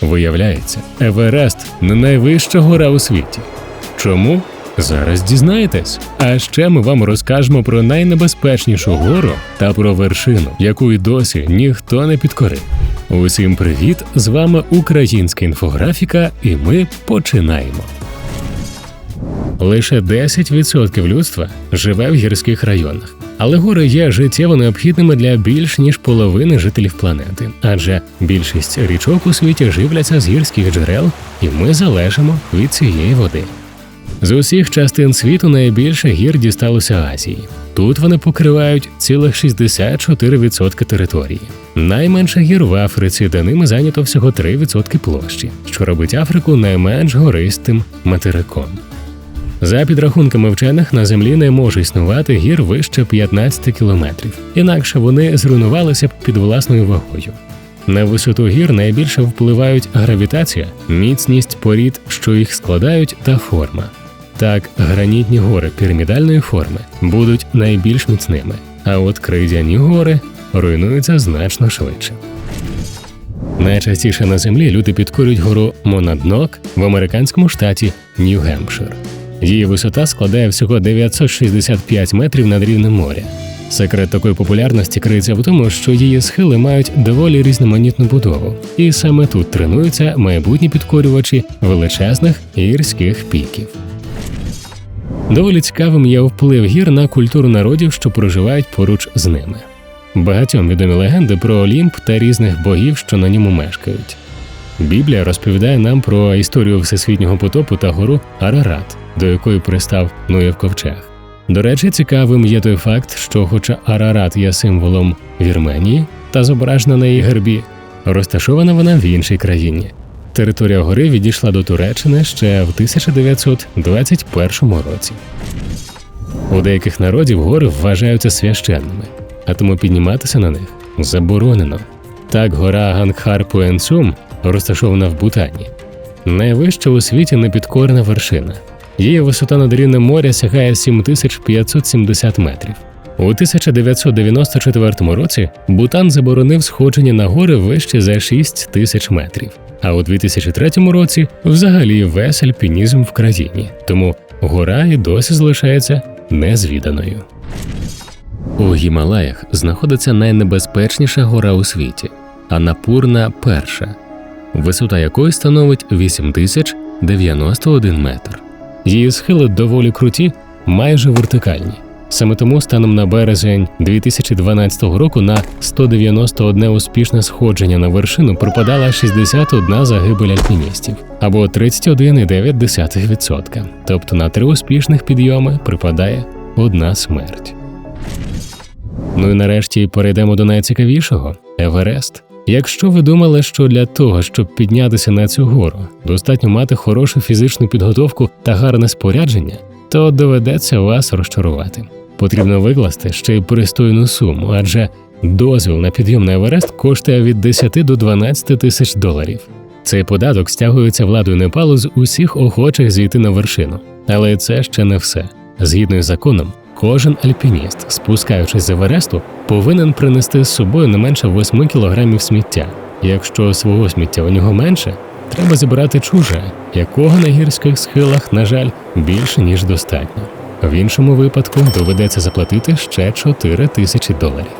Виявляється, Еверест не найвища гора у світі. Чому? Зараз дізнаєтесь. А ще ми вам розкажемо про найнебезпечнішу гору та про вершину, яку й досі ніхто не підкорив. Усім привіт! З вами українська інфографіка, і ми починаємо. Лише 10% людства живе в гірських районах, але гори є життєво необхідними для більш ніж половини жителів планети, адже більшість річок у світі живляться з гірських джерел, і ми залежимо від цієї води. З усіх частин світу найбільше гір дісталося Азії. Тут вони покривають цілих 64% території. Найменше гір в Африці, де ними зайнято всього 3% площі, що робить Африку найменш гористим материком. За підрахунками вчених, на землі не може існувати гір вище 15 кілометрів, інакше вони зруйнувалися б під власною вагою. На висоту гір найбільше впливають гравітація, міцність порід, що їх складають, та форма. Так, гранітні гори пірамідальної форми будуть найбільш міцними, а от крейдяні гори руйнуються значно швидше. Найчастіше на землі люди підкорюють гору Монаднок в американському штаті Нью-Гемпшир. Її висота складає всього 965 метрів над рівнем моря. Секрет такої популярності криється в тому, що її схили мають доволі різноманітну будову, і саме тут тренуються майбутні підкорювачі величезних гірських піків. Доволі цікавим є вплив гір на культуру народів, що проживають поруч з ними. Багатьом відомі легенди про Олімп та різних богів, що на ньому мешкають. Біблія розповідає нам про історію всесвітнього потопу та гору Арарат, до якої пристав Ноєв ковчег. До речі, цікавим є той факт, що, хоча Арарат є символом Вірменії та зображена на її гербі, розташована вона в іншій країні. Територія гори відійшла до Туреччини ще в 1921 році. У деяких народів гори вважаються священними, а тому підніматися на них заборонено. Так, гора Гангхар Пуенсум, розташована в Бутані, найвища у світі непідкорена вершина. Її висота над рівнем моря сягає 7570 метрів. У 1994 році Бутан заборонив сходження на гори вище за 6 тисяч метрів. А у 2003 році взагалі весь альпінізм в країні, тому гора і досі залишається незвіданою. У Гімалаях знаходиться найнебезпечніша гора у світі Анапурна перша, висота якої становить 8091 метр. Її схили доволі круті, майже вертикальні. Саме тому станом на березень 2012 року на 191 успішне сходження на вершину припадала 61 загибель альпіністів або 31,9%. Тобто на три успішних підйоми припадає одна смерть. Ну і нарешті перейдемо до найцікавішого Еверест. Якщо ви думали, що для того, щоб піднятися на цю гору, достатньо мати хорошу фізичну підготовку та гарне спорядження, то доведеться вас розчарувати. Потрібно викласти ще й пристойну суму, адже дозвіл на підйом на Еверест коштує від 10 до 12 тисяч доларів. Цей податок стягується владою Непалу з усіх охочих зійти на вершину. Але це ще не все. Згідно із законом, кожен альпініст, спускаючись з Евересту, повинен принести з собою не менше 8 кілограмів сміття. Якщо свого сміття у нього менше, треба зібрати чуже, якого на гірських схилах, на жаль, більше ніж достатньо. В іншому випадку доведеться заплатити ще 4 тисячі доларів.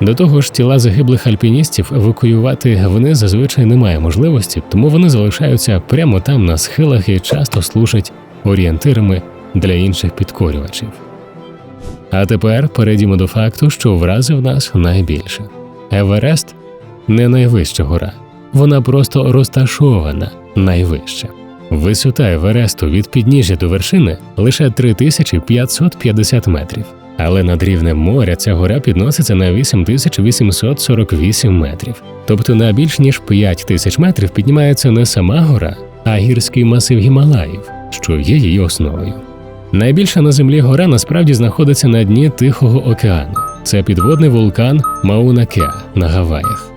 До того ж, тіла загиблих альпіністів евакуювати вниз зазвичай немає можливості, тому вони залишаються прямо там на схилах і часто служать орієнтирами для інших підкорювачів. А тепер перейдімо до факту, що вразив нас найбільше. Еверест не найвища гора, вона просто розташована найвища. Висота Евересту від підніжжя до вершини лише 3550 метрів, але над рівнем моря ця гора підноситься на 8848 метрів. Тобто на більш ніж 5 тисяч метрів піднімається не сама гора, а гірський масив Гімалаїв, що є її основою. Найбільша на землі гора насправді знаходиться на дні Тихого океану. Це підводний вулкан Мауна Кеа на Гаваях.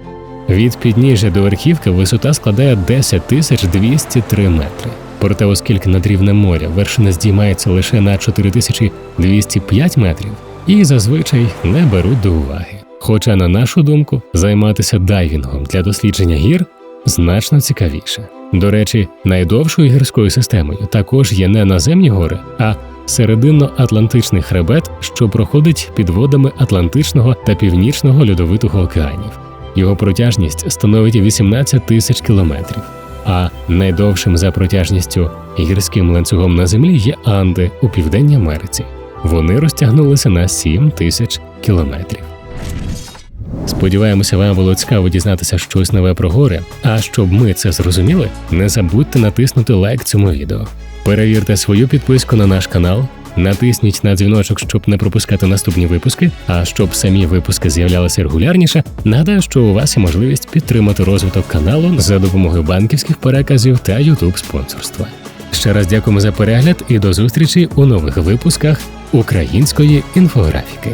Від підніжжя до верхівки висота складає 10 тисяч 203 метри. Проте, оскільки над рівнем моря вершина здіймається лише на 4205 метрів, її зазвичай не беруть до уваги. Хоча, на нашу думку, займатися дайвінгом для дослідження гір значно цікавіше. До речі, найдовшою гірською системою також є не наземні гори, а серединно-атлантичний хребет, що проходить під водами Атлантичного та Північного льодовитого океанів. Його протяжність становить 18 тисяч кілометрів. А найдовшим за протяжністю гірським ланцюгом на землі є Анди у Південній Америці. Вони розтягнулися на 7 тисяч кілометрів. Сподіваємося, вам було цікаво дізнатися щось нове про гори. А щоб ми це зрозуміли, не забудьте натиснути лайк цьому відео. Перевірте свою підписку на наш канал, натисніть на дзвіночок, щоб не пропускати наступні випуски. А щоб самі випуски з'являлися регулярніше, нагадаю, що у вас є можливість підтримати розвиток каналу за допомогою банківських переказів та youtube спонсорства. Ще раз дякуємо за перегляд і до зустрічі у нових випусках української інфографіки.